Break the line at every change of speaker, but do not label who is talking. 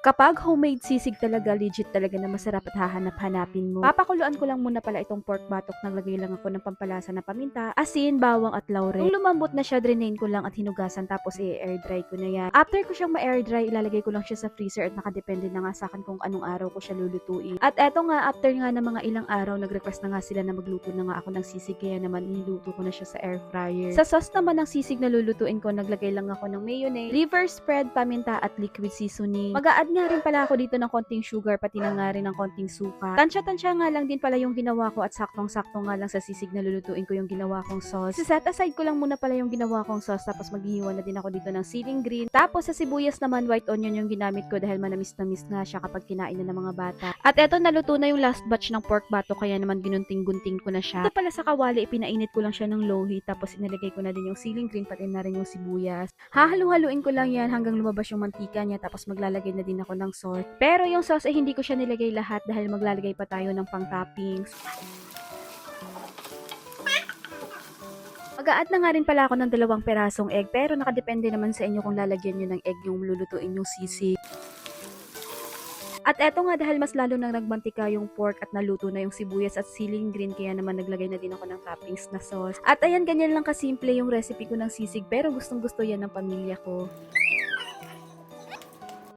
Kapag homemade sisig talaga, legit talaga na masarap at hahanap-hanapin mo. Papakuluan ko lang muna pala itong pork batok. Naglagay lang ako ng pampalasa na paminta, asin, bawang at laurel. Nung lumambot na siya, drainain ko lang at hinugasan tapos i-air dry ko na yan. After ko siyang ma-air dry, ilalagay ko lang siya sa freezer at nakadepende na nga sa akin kung anong araw ko siya lulutuin. At eto nga, after nga ng mga ilang araw, nag-request na nga sila na magluto na nga ako ng sisig kaya naman niluto ko na siya sa air fryer. Sa sauce naman ng sisig na lulutuin ko, naglagay lang ako ng mayonnaise, liver spread, paminta at liquid seasoning. Mag-a-add nga rin pala ako dito ng konting sugar, pati na nga rin ng konting suka. Tansya-tansya nga lang din pala yung ginawa ko at saktong-sakto nga lang sa sisig na lulutuin ko yung ginawa kong sauce. Set aside ko lang muna pala yung ginawa kong sauce tapos maghihiwa na din ako dito ng ceiling green. Tapos sa sibuyas naman white onion yung ginamit ko dahil manamis na miss nga siya kapag kinain na ng mga bata. At eto naluto na yung last batch ng pork bato kaya naman ginunting-gunting ko na siya. Ito pala sa kawali, ipinainit ko lang siya ng low heat tapos inilagay ko na din yung ceiling green pati na rin yung sibuyas. Hahalu-haluin ko lang yan hanggang lumabas yung mantika niya tapos maglalagay na din ako ng sauce. Pero yung sauce ay hindi ko siya nilagay lahat dahil maglalagay pa tayo ng pang-toppings. Mag-a-add na nga rin pala ako ng dalawang perasong egg pero nakadepende naman sa inyo kung lalagyan nyo ng egg yung lulutuin yung sisig. At eto nga dahil mas lalo nang nagmantika yung pork at naluto na yung sibuyas at ceiling green kaya naman naglagay na din ako ng toppings na sauce. At ayan ganyan lang kasimple yung recipe ko ng sisig pero gustong gusto yan ng pamilya ko.